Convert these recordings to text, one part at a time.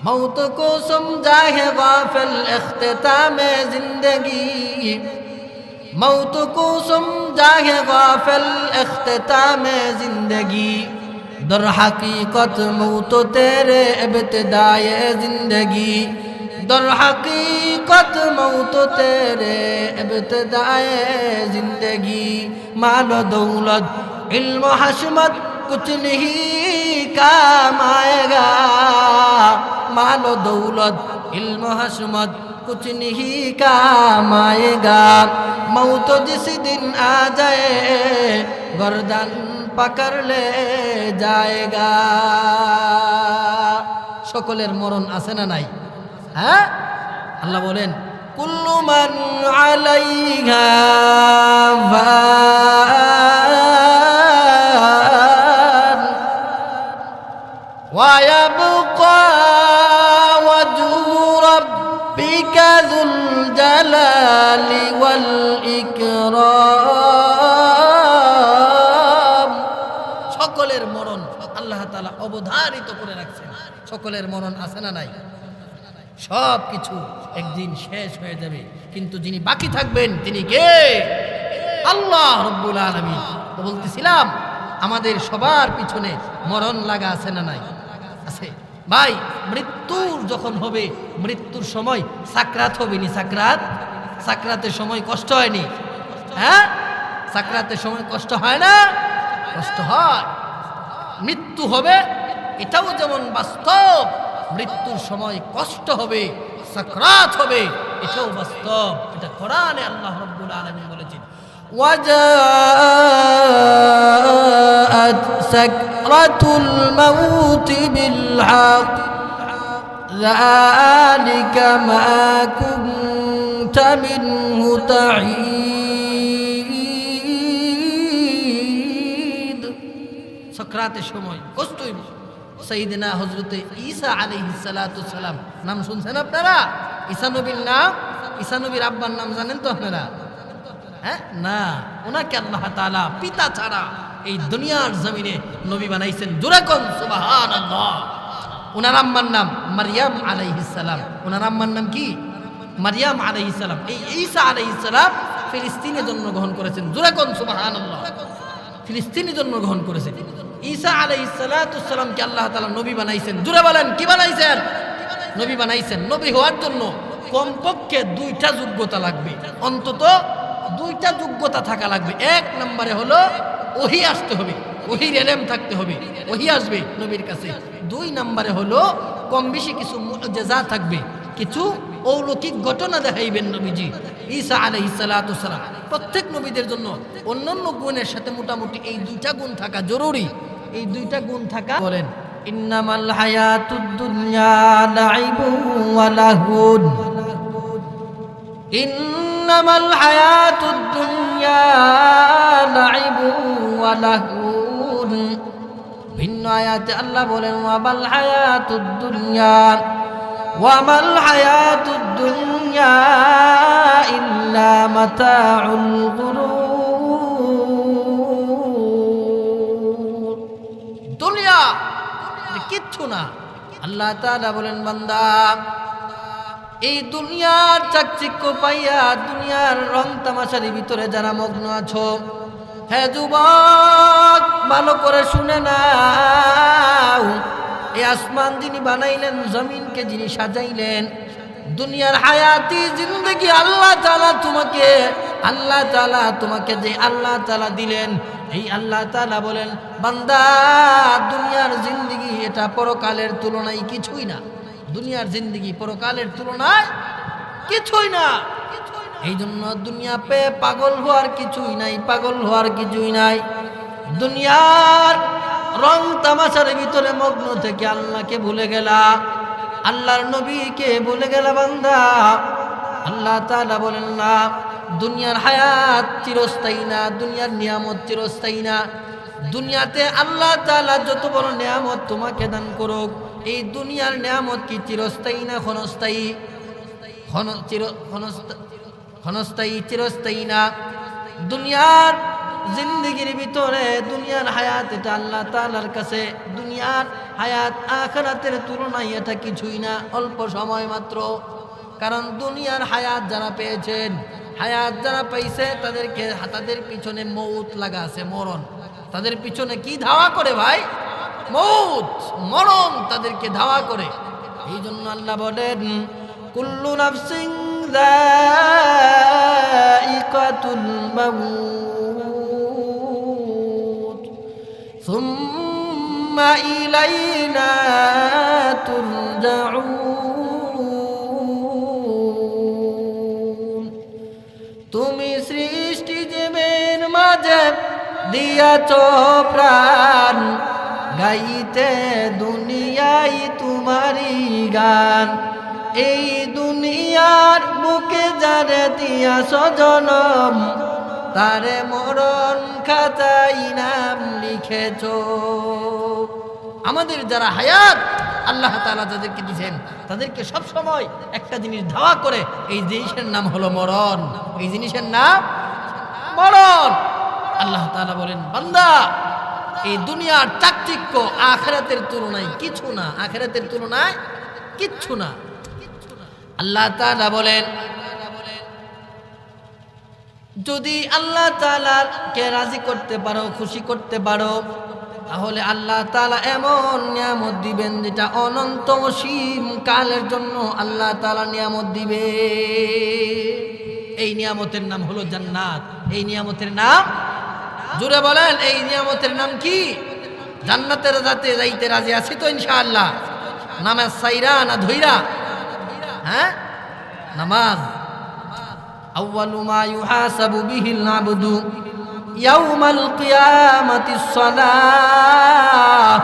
मौत को समझा है गाफिल इख्तिताम जिंदगी मौत को समझा है गाफिल इख्तिताम जिंदगी दर हकीकत मौत तेरे इब्तिदाए जिंदगी दर हकीकत मौत तेरे इब्तिदाए जिंदगी मालो दौलत इल्म हशमत कुछ नहीं काम आएगा মাল দৌলত, ইলম হাসমত কুচনিহি নিহি কা মৌ মৌত জিস দিন আ যায়, গরদান পাকড় লে যায়গা। সকলের মরণ আছে না নাই? হ্যাঁ? আল্লাহ বলেন, কুল্লু মান আলাইহা ওয়া ربك ذو الجلال والإكرام সকলের মরণ আল্লাহ তাআলা অবধারিত করে রাখছেন সকলের মরণ আছে না নাই সব কিছু একদিন শেষ হয়ে যাবে কিন্তু যিনি বাকি থাকবেন তিনি কে আল্লাহ রব্বুল আলমী তো বলতেছিলাম আমাদের সবার পিছনে মরণ লাগা আছে না নাই আছে ভাই মৃত্যুর যখন হবে মৃত্যুর সময় সাকরাত হবে নি সাকরাত সাকরাতের সময় কষ্ট হয়নি হ্যাঁ সাকরাতের সময় কষ্ট হয় না কষ্ট হয় মৃত্যু হবে এটাও যেমন বাস্তব মৃত্যুর সময় কষ্ট হবে সাকরাত হবে এটাও বাস্তব এটা কোরআনে আল্লাহ রব্বুল আলামিন বলেছেন وجاءت سكرة الموت بالحق ذلك ما كنت منه تعيد সক্রাতের সময় কষ্ট হইব সঈদিনা হজরতে ঈসা আলাইহিস সালাতু সালাম নাম শুনছেন আপনারা ঈসা নবীর নাম ঈসা নবীর আব্বার নাম জানেন তো আপনারা হ্যাঁ না ওনাকে আল্লাহ তাআলা পিতা ছাড়া এই দুনিয়ার জমিনে নবী বানাইছেন জুরাকন সুবহানাল্লাহ ওনার আম্মার নাম মারিয়াম আলাইহিস সালাম। ওনার আম্মার নাম কি? মারিয়াম আলাইহিস সালাম। এই ঈসা আলাইহিস সালাম ফিলিস্তিনে জন্মগ্রহণ করেছেন। জুরাকন সুবহানাল্লাহ। ফিলিস্তিনি জন্মগ্রহণ করেছেন। ঈসা আলাইসালামকে আল্লাহ তালা নবী বানাইছেন। জুড়ে বলেন, কি বানাইছেন? নবী বানাইছেন। নবী হওয়ার জন্য কমপক্ষে দুইটা যোগ্যতা লাগবে। অন্তত দুইটা যোগ্যতা থাকা লাগবে। এক নম্বরে হলো ওহি আসতে হবে, ওহির এলেম থাকতে হবে, ওহি আসবে নবীর কাছে। দুই নম্বরে হলো, কম বেশি কিছু মুজেজা থাকবে, কিছু অলৌকিক ঘটনা দেখাইবেন নবীজি। ঈসা আলহ সালাম, প্রত্যেক নবীদের জন্য অন্যান্য গুণের সাথে মোটামুটি এই দুইটা গুণ থাকা জরুরি। এই দুইটা গুণ থাকা বলেন ইন্নামাল হায়াতুদ দুনিয়া লাইবুন ওয়া লাহুন। ইন্নামাল হায়াতুদ দুনিয়া লাইবুন ওয়া লাহুন। ভিন্ন আয়াতে আল্লাহ বলেন ওয়াবাল হায়াতুদ দুনিয়া, ওয়ামাল হায়াতুদ দুনিয়া ইল্লা মাতাউল গুরুর। দুনিয়া কিচ্ছু না। আল্লাহ তাআলা বলেন, বান্দা এই দুনিয়ার চাকচিক্য পাইয়া দুনিয়ার রং তামাশার ভিতরে যারা মগ্ন আছো হ্যাঁ যুবক, ভালো করে শুনে নাও। এই আসমান যিনি বানাইলেন, জমিনকে যিনি সাজাইলেন, দুনিয়ার হায়াতি জিন্দগি আল্লাহ তালা তোমাকে, আল্লাহ তালা তোমাকে যে আল্লাহ তালা দিলেন, এই আল্লাহ তালা বলেন, বান্দা, দুনিয়ার জিন্দগি এটা পরকালের তুলনায় কিছুই না। দুনিয়ার জিন্দগি পরকালের তুলনায় কিছুই না। এই জন্য দুনিয়া পে পাগল হওয়ার কিছুই নাই, পাগল হওয়ার কিছুই নাই। দুনিয়ার রং তামাশার ভিতরে মগ্ন থেকে আল্লাহকে ভুলে গেলা, আল্লাহর নবীকে ভুলে গেলা বান্দা। আল্লাহ তাআলা বলেন, না, দুনিয়ার হায়াত চিরস্থায়ী না, দুনিয়ার নিয়ামত চিরস্থায়ী না। দুনিয়াতে আল্লাহ তাআলা যত বড় নিয়ামত তোমাকে দান করুক এই দুনিয়ার নিয়ামত কি চিরস্থায়ী না ক্ষণস্থায়ী? ক্ষণস্থায়ী, চিরস্থায়ী না? দুনিয়ার জিন্দগির ভিতরে দুনিয়ার হায়াত এটা আল্লাহ তাআলার কাছে। দুনিয়ার হায়াত আখরাতের তুলনায় এটা কিছুই না, অল্প সময় মাত্র। কারণ দুনিয়ার হায়াত যারা পেয়েছেন, হায়াত যারা পাইছে, তাদেরকে, তাদের পিছনে মৌত লাগা আছে, মরণ। তাদের পিছনে কি ধাওয়া করে ভাই? মৌত মরণ তাদেরকে ধাওয়া করে এই জন্য আল্লাহ বলেন কুল্লু নাফসিং যায়িকাতুল মাউত ثم إلينا ترجعون তুমি সৃষ্টি জীবের মাঝে দিয়াছ প্রাণ গাইতে দুনিয়াই তোমারই গান। এই দুনিয়ার বুকে যারে দিয়াছ জনম, তারে মরণ খাতাই নাম লিখেছ। আমাদের যারা হায়াত, আল্লাহ তালা যাদেরকে দিয়েছেন তাদেরকে সব সময় একটা জিনিস ধাওয়া করে, এই জিনিসের নাম হলো মরণ। এই জিনিসের নাম মরণ। আল্লাহ তাআলা বলেন, বান্দা এই দুনিয়ার চাকচিক্য আখেরাতের তুলনায় কিছু না, আখেরাতের তুলনায় কিচ্ছু না। আল্লাহ তাআলা বলেন, যদি আল্লাহ তাআলাকে রাজি করতে পারো, খুশি করতে পারো, তাহলে আল্লাহ তালা এমন নিয়ামত দিবেন যেটা অনন্ত অসীম কালের জন্য আল্লাহ তালা নিয়ামত দিবে। এই নিয়ামতের নাম হলো জান্নাত। এই নিয়ামতের নাম জুড়ে বলেন এই নিয়ামতের নাম কি জান্নাতের যাতে যাইতে রাজি আছি তো ইনশাআল্লাহ নামাজ সাইরা না ধইরা হ্যাঁ নামাজ أول ما يحاسب به العبد يوم القيامة الصلاة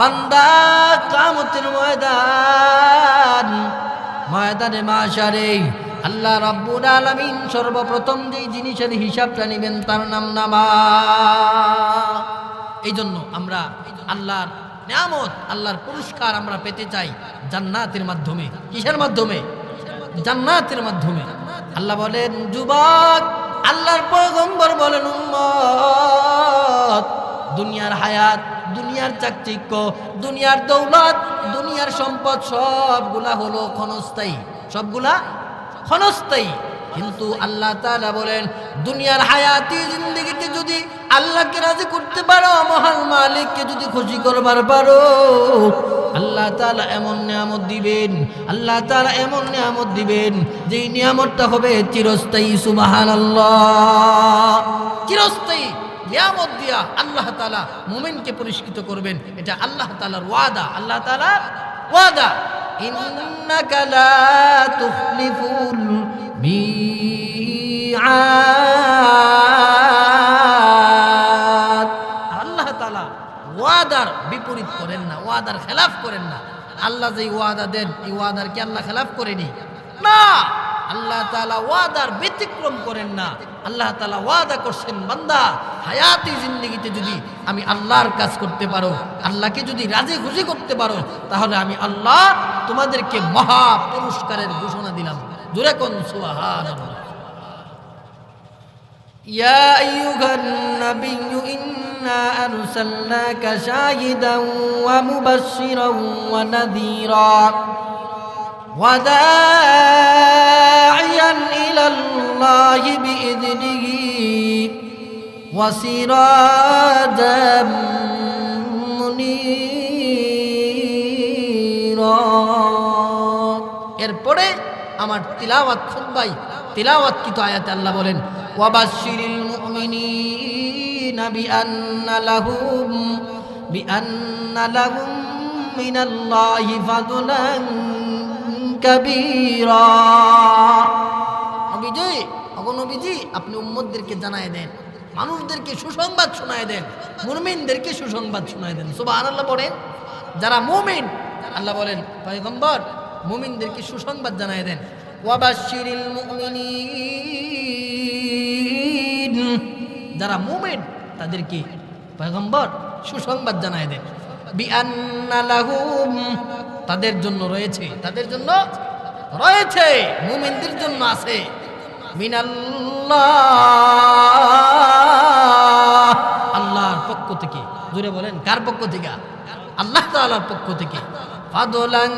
বান্দা কামতের ময়দান ময়দানে মাশারে আল্লাহ রাব্বুল আলামিন সর্বপ্রথম যেই জিনিসের হিসাবটা নেবেন তার নাম নামাজ। এই জন্য আমরা আল্লাহর নিয়ামত, আল্লাহর পুরস্কার আমরা পেতে চাই জান্নাতের মাধ্যমে। কিসের মাধ্যমে? জান্নাতের মাধ্যমে। আল্লাহ বলেন, যুবক, আল্লাহর পয়গম্বর বলেন, উম্মত, দুনিয়ার হায়াত, দুনিয়ার চাকচিক্য, দুনিয়ার দৌলত, দুনিয়ার সম্পদ সবগুলা হলো ক্ষণস্থায়ী। সবগুলা ক্ষণস্থায়ী। কিন্তু আল্লাহ তাআলা বলেন, দুনিয়ার হায়াতি জিন্দগিতে যদি আল্লাহকে রাজি করতে পারো, মহান মালিককে যদি খুশি করবার পারো, আল্লাহ তাআলা এমন নিয়ামত দিবেন, আল্লাহ তালা এমন নিয়ামত দিবেন যে নিয়ামতটা হবে চিরস্থায়ী, সুবহানাল্লাহ। চিরস্থায়ী নিয়ামত দিয়া আল্লাহ তালা মুমিনকে পরিষ্কৃত করবেন। এটা আল্লাহ তালার ওয়াদা, আল্লাহ তাআলার ওয়াদা। ইন্নাকা لا تخلف الميعاد আল্লাহ তাআলা ওয়াদার বিপরীত করেন না, ওয়াদার খেলাফ করেন না। আল্লাহ যে ওয়াদা দেন, এই ওয়াদার কি আল্লাহ খেলাফ করেনি? না! আল্লাহ তাআলা ওয়াদার ব্যতিক্রম করেন না আল্লাহ তাআলা ওয়াদা করছেন বান্দা হায়াতি জিন্দগিতে যদি আমি আল্লাহর কাজ করতে পারো আল্লাহকে যদি রাজি খুশি করতে পারো তাহলে আমি আল্লাহ তোমাদেরকে মহা পুরস্কারের ঘোষণা দিলাম জোরে কোন সুবহানাল্লাহ يا أيها النبي إنا أرسلناك شاهدا ومبشرا ونذيرا وداعيا إلى الله بإذنه وسراجا منيرا এরপরে আমার তিলাওয়াত খুতবাই তিলাওয়াত কিতো আয়াতে আল্লাহ বলেন ওয়াবাশশিরিল মুমিনিনা বিআন্না লাহুম বিআন্না লাহুম মিনাল্লাহি ফাদলান কাবীরা নবীজি ওগো নবীজি, আপনি উম্মতদেরকে জানায় দেন, মানুষদেরকে সুসংবাদ শোনায় দেন, মুমিনদেরকে সুসংবাদ শোনায় দেন। সুবহানাল্লাহ বলেন, যারা মুমিন, আল্লাহ বলেন, পয়গম্বর, মুমিনদেরকে সুসংবাদ জানায় দেন। ওয়াবাশশিরিল মুমিনিন, যারা মুমিন, তাদেরকে পয়গম্বর সুসংবাদ জানায় দেন। বিআন্না লাহুম, তাদের জন্য রয়েছে, তাদের জন্য রয়েছে, মুমিনদের জন্য আছে। মিনাল্লাহ। পক্ষ থেকে জুড়ে বলেন কার পক্ষ থেকে? আল্লাহ তাআলার পক্ষ থেকে। ফাদলান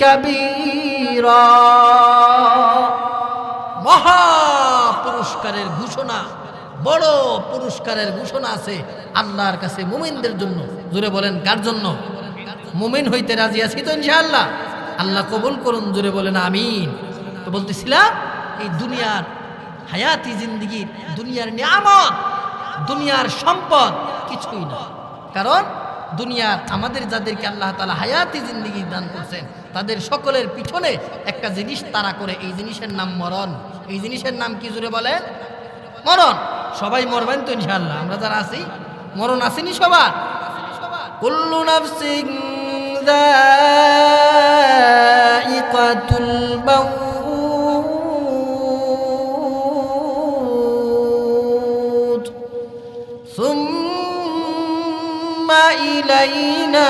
কাবীরা। মহা পুরস্কারের ঘোষণা বড় পুরস্কারের ঘোষণা আছে আল্লাহর কাছে মুমিনদের জন্য। জুড়ে বলেন কার জন্য? মুমিন হইতে রাজি আছি তো ইনশাআল্লাহ। আল্লাহ কবুল করুন জুড়ে বলেন আমিন। তো বলতেছিলাম, এই দুনিয়ার হায়াতি জিন্দিগির দুনিয়ার নিয়ামত, দুনিয়ার সম্পদ কিছুই না। কারণ দুনিয়ার আমাদের যাদেরকে আল্লাহ তালা হায়াতি জিন্দিগি দান করছেন, তাদের সকলের পিছনে একটা জিনিস তারা করে, এই জিনিসের নাম মরণ। এই জিনিসের নাম কি জুড়ে বলে মরণ। সবাই মরবেন তো ইনশাল্লাহ আমরা যারা আছি, মরণ আসেনি সবার। কুল্লু মাউত। إلينا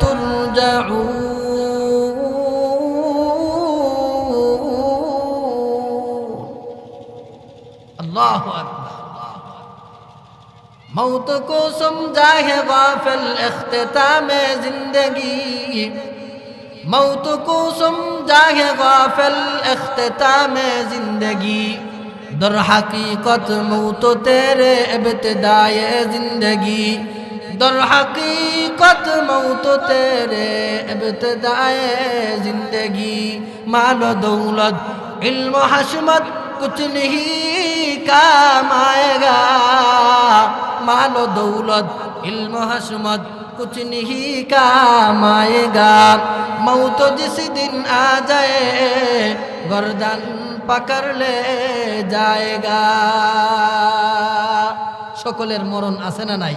ترجعون. الله أكبر. موت کو سمجھا ہے غافل اختتام زندگی. موت کو سمجھا ہے غافل اختتام زندگی. در حقیقت موت تیرے ابتدائے زندگی. দর হাকিকত মৌত তেরে এবতদায়ে জিন্দেগি, মাল দৌলত, ইলম হাসমত কুচ নহি কামায়েগা। মাল দৌলত, ইলম হাসমত কুচ নহি কামায়েগা। মৌত জিস দিন আ যায়, গরদান পাকার লে যায়েগা। সকলের মরণ আছে না নাই?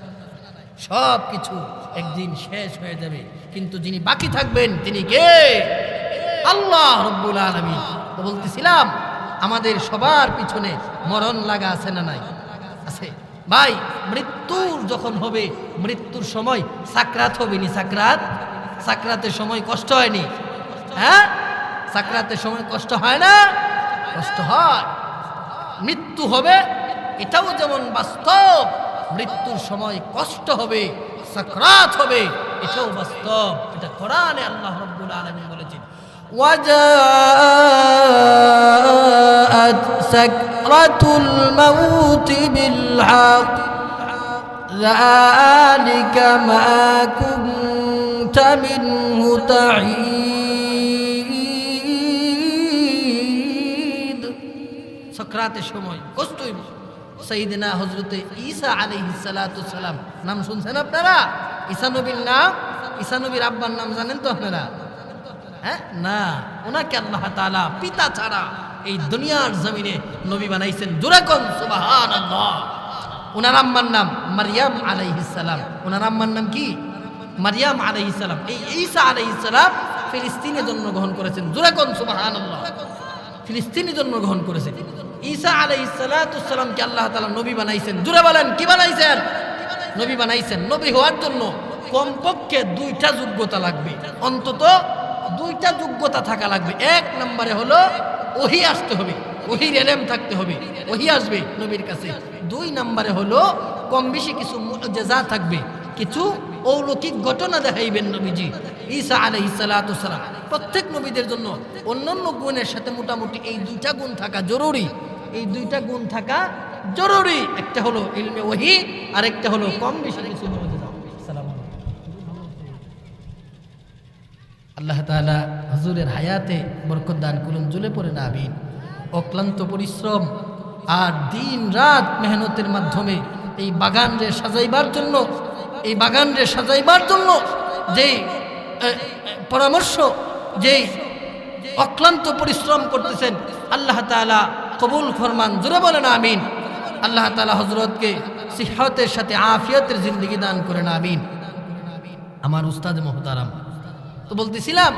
সব কিছু একদিন শেষ হয়ে যাবে। কিন্তু যিনি বাকি থাকবেন, তিনি কে? আল্লাহ রব্বুল আলমী তো বলতেছিলাম, আমাদের সবার পিছনে মরণ লাগা আছে না নাই? আছে। ভাই, মৃত্যুর যখন হবে, মৃত্যুর সময় সাকরাত হবে নি সাকরাত? সাকরাতের সময় কষ্ট হয়নি? হ্যাঁ? সাকরাতের সময় কষ্ট হয় না? কষ্ট হয়। মৃত্যু হবে, এটাও যেমন বাস্তব মৃত্যুর সময় কষ্ট হবে সাকরাত হবে এটাও বাস্তব এটা কোরআনে আল্লাহ রব্বুল আলামিন বলেছেন وجاءت سكرة الموت بالحق ذلك ما كنت منه تعيد সক্রাতের সময় কষ্টই সঈদিনা হজরতে ঈসা আলাইহিস সালাম নাম শুনছেন আপনারা? ঈসা নবীর নাম? ঈসা নবীর আব্বার নাম জানেন তো আপনারা? হ্যাঁ? না। ওনাকে আল্লাহ তালা পিতা ছাড়া এই দুনিয়ার জমিনে নবী বানাইছেন। জোরাকন সুবাহান ওনার আম্মার নাম মারিয়াম আলাইহিস সালাম। ওনার আম্মার নাম কি? মারিয়াম আলাইহিস সালাম। এই ঈসা আলাইহিস সালাম ফিলিস্তিনে জন্মগ্রহণ করেছেন। জোরাকন সুবাহান ফিলিস্তিনি জন্মগ্রহণ করেছেন। ঈসা আলাইসালামকে আল্লাহ তালা নবী বানাইছেন? জুড়ে বলেন, কি বানাইছেন? নবী বানাইছেন। নবী হওয়ার জন্য কমপক্ষে দুইটা যোগ্যতা লাগবে। অন্তত দুইটা যোগ্যতা থাকা লাগবে। এক নম্বরে হলো ওহি আসতে হবে। ওহির এলেম থাকতে হবে। ওহি আসবে নবীর কাছে। দুই নম্বরে হলো কম বেশি কিছু মুজেজা থাকবে। কিছু অলৌকিক ঘটনা দেখাইবেন নবীজি। ঈসা আলহ সালাম। প্রত্যেক নবীদের জন্য অন্যান্য গুণের সাথে মোটামুটি এই দুইটা গুণ থাকা জরুরি। এই দুইটা গুণ থাকা জরুরি। একটা হলো ইলমে ওহি আর একটা হলো কম বেশি কিছু আল্লাহ তাআলা হুজুরের হায়াতে বরকত দান করুন, জ্বলে পড়ে না, আমিন। অক্লান্ত পরিশ্রম আর দিন রাত মেহনতের মাধ্যমে এই বাগানরে সাজাইবার জন্য এই বাগানরে সাজাইবার জন্য যেই পরামর্শ, যেই অক্লান্ত পরিশ্রম করতেছেন, আল্লাহ তাআলা কবুল ফরমান, জোরে বলেন আমিন। আল্লাহ তালা হজরতকে সিহতের সাথে আফিয়তের জিন্দগি দান করেন, আমিন। আমার উস্তাদ মোহতারাম, তো বলতেছিলাম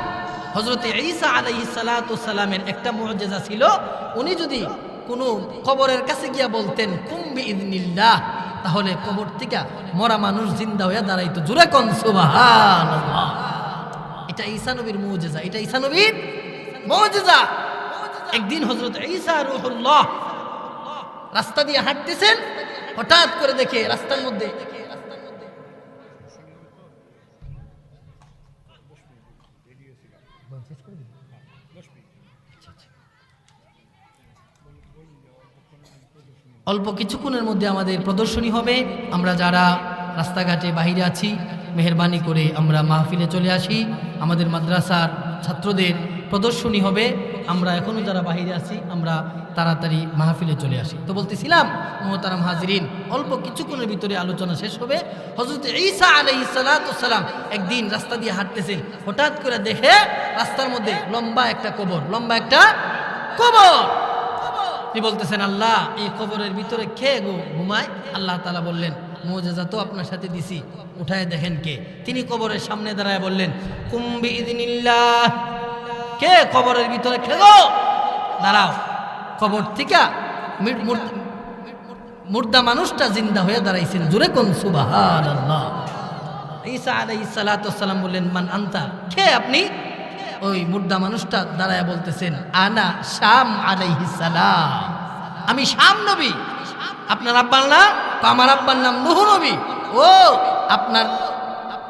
হজরতে ঈসা আলাইহিস সালামের একটা মুআজিজা ছিল, উনি যদি কোনো কবরের কাছে গিয়া বলতেন কুম্বি ইদনিল্লাহ তাহলে কবর থেকে মরা মানুষ জিন্দা হইয়া দাঁড়াইতো। জুড়ে কন সুবাহান এটা ঈসা নবীর মুজিজা, এটা ঈসা নবীর মুজিজা। একদিন হজরত ঈসা রুহুল্লাহ রাস্তা দিয়ে হাঁটতেছেন, হঠাৎ করে দেখে রাস্তার মধ্যে অল্প কিছুক্ষণের মধ্যে আমাদের প্রদর্শনী হবে। আমরা যারা রাস্তাঘাটে বাহিরে আছি, মেহরবানি করে আমরা মাহফিলে চলে আসি। আমাদের মাদ্রাসার ছাত্রদের প্রদর্শনী হবে। আমরা এখনও যারা বাহিরে আছি, আমরা তাড়াতাড়ি মাহফিলে চলে আসি। তো বলতেছিলাম, মোহতারাম হাজিরিন, অল্প কিছুক্ষণের ভিতরে আলোচনা শেষ হবে। হজরত ঈসা আলাই সালাম একদিন রাস্তা দিয়ে হাঁটতেছেন। হঠাৎ করে দেখে রাস্তার মধ্যে লম্বা একটা কবর, লম্বা একটা কবর। তিনি বলতেছেন, আল্লাহ, এই কবরের ভিতরে কে গো ঘুমায়? আল্লাহ তালা বললেন, মোজেজা তো আপনার সাথে দিছি। উঠায় দেখেন কে? তিনি কবরের সামনে দাঁড়ায় বললেন কুম্বি ইদিনিল্লাহ কে কবরের ভিতরে কে গো? দাঁড়াও, কবর থেকে মির- মুর্দা মানুষটা জিন্দা হয়ে দাঁড়াইছেন, জুরে কোন সুবাহান আল্লাহ ঈসা সালাতু সালাম বললেন, মান আনতা? কে আপনি? ওই মুর্দা মানুষটা দাঁড়ায় বলতেছেন, আনা শাম সালাম। আমি শাম নবী। আপনার আব্বার নাম? আমার আব্বার নাম নুহ নবী। ও, আপনার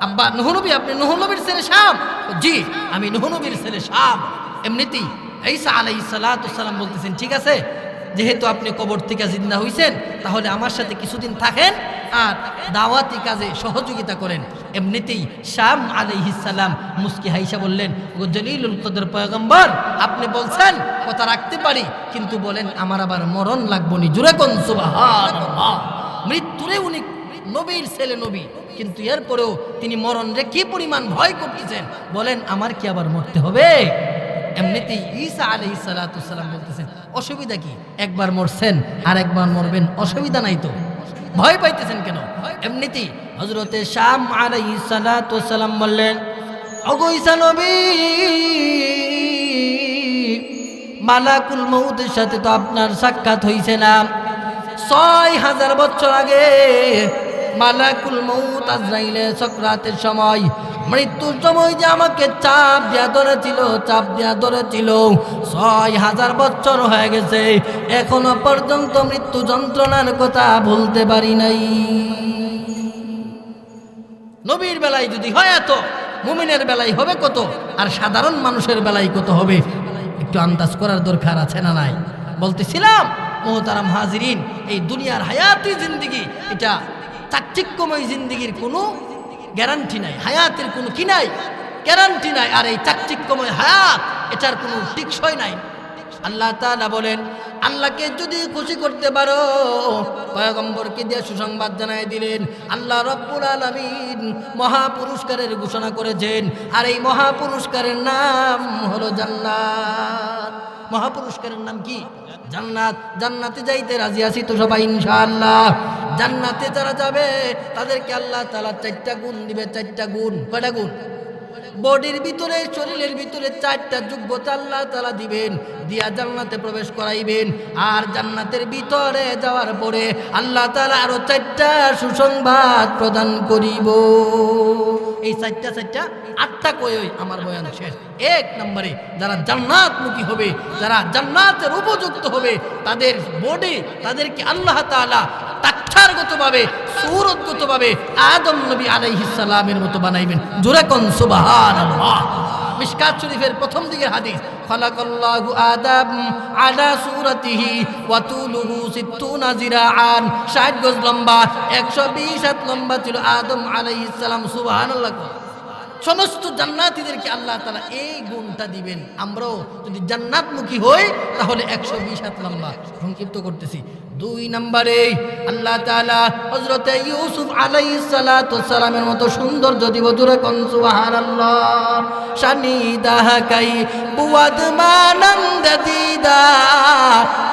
আব্বা নুহ নবী, আপনি নুহ নবীর ছেলে শাম? জি, আমি নুহ নবীর ছেলে শাম। এমনিতেই ঈসা সালাতু সালাম বলতেছেন, ঠিক আছে, যেহেতু আপনি কবর থেকে জিন্দা হইছেন, তাহলে আমার সাথে কিছুদিন থাকেন আর দাওয়াতি কাজে সহযোগিতা করেন। এমনিতেই শাম আলাইহিসাল্লাম মুস্কি হাইসা বললেন ও জলিলুল কদর পয়গম্বর, আপনি বলছেন, কথা রাখতে পারি, কিন্তু বলেন, আমার আবার মরণ লাগবো নি। জুড়ে কোন মৃত্যুরে উনি নবীর ছেলে নবী, কিন্তু এরপরেও তিনি মরণ রে কি পরিমাণ ভয় করতেছেন? বলেন, আমার কি আবার মরতে হবে? এমনিতেই ঈসা আলি সালাতু সালাম বলতেছেন, অসুবিধা কি? একবার মরছেন আর একবার মরবেন, অসুবিধা নাই তো? ভয় পাইতেছেন কেন? এমনিতেই হজরতে শাম তো সালাম বললেন, অগো ঈসা নবী, মালাকুল মৌদের সাথে তো আপনার সাক্ষাৎ হইছে না। ছয় হাজার বছর আগে মালাকুল মৌত আজরাইলে সক্রাতের সময় মৃত্যুর সময় যে আমাকে চাপ দেওয়া ধরেছিল, চাপ দেওয়া ধরেছিল, ছয় হাজার বছর হয়ে গেছে। এখনও পর্যন্ত মৃত্যু যন্ত্রণার কথা ভুলতে পারি নাই। নবীর বেলায় যদি হয় এত, মুমিনের বেলায় হবে কত, আর সাধারণ মানুষের বেলায় কত হবে, একটু আন্দাজ করার দরকার আছে না নাই? বলতেছিলাম, মোহতারাম হাজিরিন, এই দুনিয়ার হায়াতি জিন্দিগি, এটা চাকচিক্যময় জিন্দিগির কোনো গ্যারান্টি নাই, হায়াতের কোনো কি নাই? গ্যারান্টি নাই, আর এই চাকচিক্যময় হায়াত, এটার কোনো টিকসই নাই। আল্লাহ তাআলা বলেন, আল্লাহকে যদি খুশি করতে পারো পয়গম্বরকে দিয়ে সুসংবাদ জানাই দিলেন? আল্লাহ রব্বুল আলামিন মহাপুরস্কারের ঘোষণা করেছেন, আর এই মহাপুরস্কারের নাম হলো জান্নাত। মহা পুরস্কারের নাম কি? জান্নাত। জান্নাতে যাইতে রাজি আছি তো সবাই, ইনশাআল্লাহ। জান্নাতে যারা যাবে, তাদেরকে আল্লাহ তালা চারটা গুণ দিবে, চারটা গুণ। কয়টা গুণ? বডির ভিতরে, শরীরের ভিতরে চারটা যোগ্যতা আল্লাহ তালা দিবেন। দিয়া জান্নাতে প্রবেশ করাইবেন। আর জান্নাতের ভিতরে যাওয়ার পরে আল্লাহ তালা আরও চারটা সুসংবাদ প্রদান করিব। এই চারটা চারটা, আটটা কই? আমার বয়ান শেষ। এক নম্বরে যারা জান্নাতমুখী হবে, যারা জান্নাতের উপযুক্ত হবে, তাদের বডি তাদেরকে আল্লাহ তাআলা তাক্ষারগতভাবে সৌরতগতভাবে আদম নবী আলাইহিস সালামের মতো বানাইবেন। জোরে কোন সুবহানাল্লাহ। মিশকাত শরীফের প্রথম দিকের হাদিস, খালাকাল্লাহু আদম আলা সূরাতিহি ওয়া তুলুহু 60 জিরাআন 60 গজ লম্বা 120 হাত লম্বা ছিল আদম আলাইহিস সালাম, সুবহানাল্লাহ। সমস্ত জান্নাতীদেরকে আল্লাহ তালা এই গুণটা দিবেন। আমরাও যদি জান্নাতমুখী হই, তাহলে একশো বিশ হাত লম্বা সংক্ষিপ্ত করতেছি। দুই নম্বরে, আল্লাহ তালা হজরতে ইউসুফ আলাই সালামের মতো সুন্দর যদি বধুরে কনসুবাহান আল্লাহ শানি দাহাকাই বুয়াদ মানন্দ দিদা,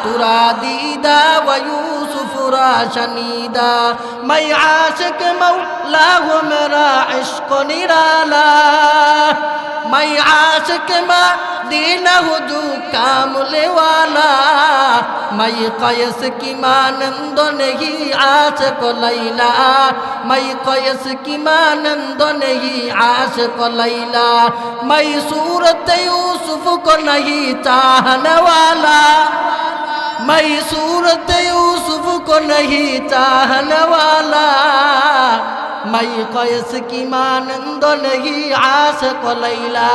তুরা দিদা ওয়া نورا شنیدا میں عاشق مولا ہوں میرا عشق نرالا میں عاشق ماں دینا ہوں جو کاملے والا میں قیس کی مانند نہیں عاشق لیلا میں قیس کی مانند نہیں عاشق لیلا میں صورت یوسف کو نہیں چاہنے والا मैं सूरत यूसुफ को नहीं चाहने वाला मैं कयस की मानंद नहीं आशिक लैला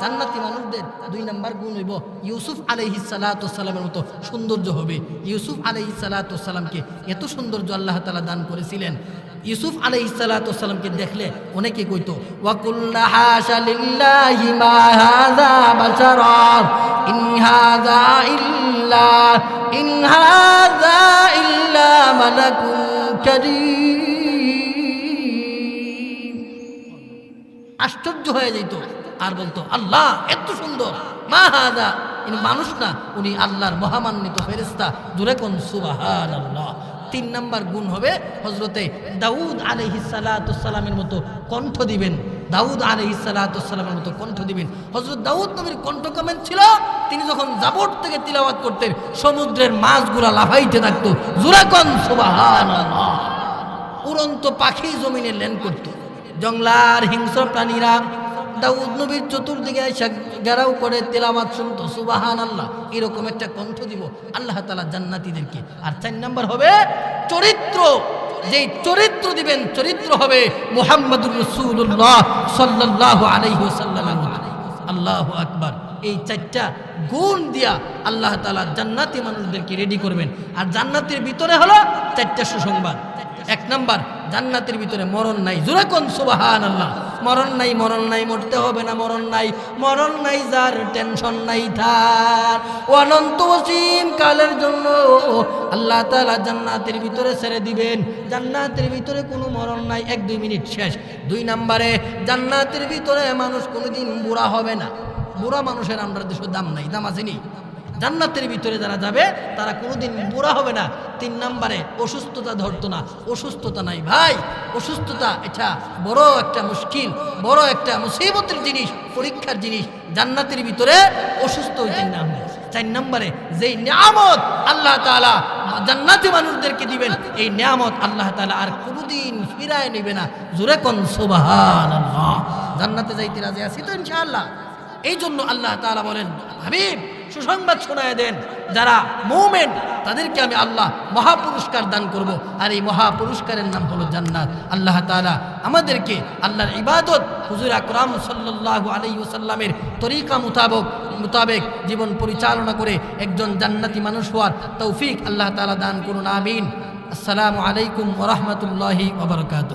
জান্নাতি মানুষদের দুই নাম্বার গুণ হইব ইউসুফ আলহি সালাতামের মতো সৌন্দর্য হবে ইউসুফ আলহি সালাতামকে এত সৌন্দর্য আল্লাহ তালা দান করেছিলেন ইউসুফ আলহি সালাতামকে দেখলে অনেকে কইতো আশ্চর্য হয়ে যেত আর বলতো, আল্লাহ, এত সুন্দর, মা হাদা ইনি মানুষ না, উনি আল্লাহর মহামান্বিত ফেরিস্তা দূরে কোন সুবাহান আল্লাহ তিন নাম্বার গুণ হবে হজরতে দাউদ আলহি সালাতামের মতো কণ্ঠ দিবেন। দাউদ আলহি সালাতামের মতো কণ্ঠ দিবেন। হজরত দাউদ নবীর কণ্ঠ কেমন ছিল? তিনি যখন জাবট থেকে তিলাওয়াত করতেন, সমুদ্রের মাছগুলা লাফাইতে থাকতো। জুরাকন উড়ন্ত পাখি জমিনে ল্যান্ড করত। জংলার হিংস্র প্রাণীরা দাউদ নবীর চতুর্দিকে এসে গেরাও করে তেলামাত শুনতো সুবাহান আল্লাহ এরকম একটা কণ্ঠ দিব আল্লাহ তালা জান্নাতিদেরকে। আর চার নাম্বার হবে চরিত্র। যেই চরিত্র দিবেন, চরিত্র হবে মোহাম্মদুর রসুল্লাহ সাল্লাহ আলাইহ সাল্লাহ আল্লাহ আকবার। এই চারটা গুণ দিয়া আল্লাহ তালা জান্নাতি মানুষদেরকে রেডি করবেন। আর জান্নাতের ভিতরে হলো চারটা সুসংবাদ। এক নাম্বার, জান্নাতের ভিতরে মরণ নাই। জোরে কোন সুবাহান আল্লাহ মরণ নাই মরণ নাই, মরতে হবে না, মরণ নাই। মরণ নাই, যার টেনশন নাই থার অনন্ত অসীম কালের জন্য আল্লাহ তালা জান্নাতের ভিতরে ছেড়ে দিবেন। জান্নাতের ভিতরে কোনো মরণ নাই। এক দুই মিনিট শেষ। দুই নাম্বারে, জান্নাতের ভিতরে মানুষ কোনোদিন বুড়া হবে না। বুড়া মানুষের আমরা দেশের দাম নাই, দাম আসেনি জান্নাতের ভিতরে যারা যাবে, তারা কোনোদিন বুড়া হবে না। তিন নম্বরে, অসুস্থতা ধরতো না। অসুস্থতা নাই ভাই। অসুস্থতা এটা বড় একটা মুশকিল, বড় একটা মুসিবতের জিনিস, পরীক্ষার জিনিস। জান্নাতের ভিতরে অসুস্থ হইতেন না চার নম্বরে, যেই নিয়ামত আল্লাহ তালা জান্নাতি মানুষদেরকে দিবেন, এই নিয়ামত আল্লাহ তালা আর কোনোদিন ফিরায় নেবে না। জোরে কন সুবাহান জান্নাতে যাইতে রাজি আছি তো ইনশাআল্লাহ? এই জন্য আল্লাহ তাআলা বলেন, হাবিব, সুসংবাদ শোনায় দেন, যারা মুমেন্ট তাদেরকে আমি আল্লাহ মহাপুরস্কার দান করব। আর এই মহাপুরস্কারের নাম হলো জান্নাত। আল্লাহ তাআলা আমাদেরকে আল্লাহর ইবাদত হুজুর আকরাম সাল্লাল্লাহু আলাইহি ওয়াসাল্লামের তরিকা মোতাবক, মোতাবেক জীবন পরিচালনা করে একজন জান্নাতি মানুষ হওয়ার তৌফিক আল্লাহ তাআলা দান করুন, আমিন। আসসালামু আলাইকুম ওয়া রাহমাতুল্লাহি ওয়া বারাকাতুহু।